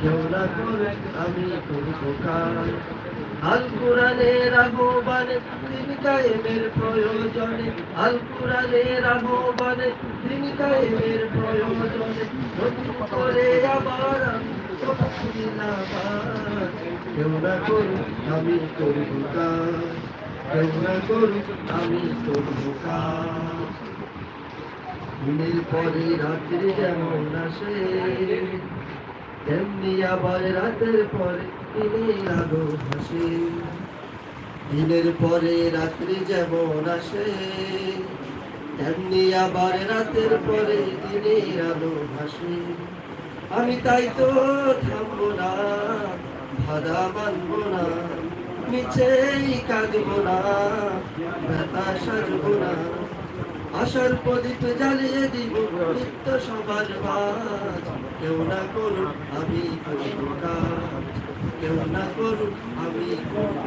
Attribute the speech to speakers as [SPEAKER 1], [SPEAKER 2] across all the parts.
[SPEAKER 1] আমি করব কাজ। আল কোরআনের আহ্বানে কায়েমের প্রয়োজনে, আল কোরআনের আহ্বানে দিন কায়েমের প্রয়োজনে নতুন করে আবার কেউ না করুক আমি করব কেউ না আমি করব দিনের পরে রাত্রি যেমন আসে তেমনি আবার রাতের পরে দিনের আলো হাসে দিনের পরে রাত্রি যেমন আসে, তেমনি আবার রাতের পরে দিনের আলো হাসে আমি তাই তো থামবো না ভাদা মানবো না মিছেই কাঁদবো না, ব্যথা সাজবো না। আশার প্রদীপ জ্বালিয়ে দিব, নিত্য সবার বাজ কেউ না করুন আমি করব কেউ না করুন আমি করব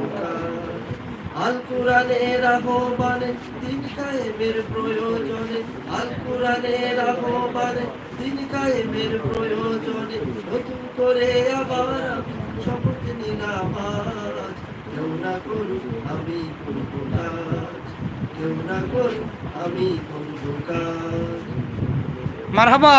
[SPEAKER 1] আল কোরআনের আহ্বানে, দিন কায়েমের প্রয়োজনে। আল কোরআনের আহ্বানে, দিন কায়েমের প্রয়োজনে। নতুন করে আবার আমি শপথ নিলাম কেউ না করুন আমি করব না আমি করব
[SPEAKER 2] মারহাবা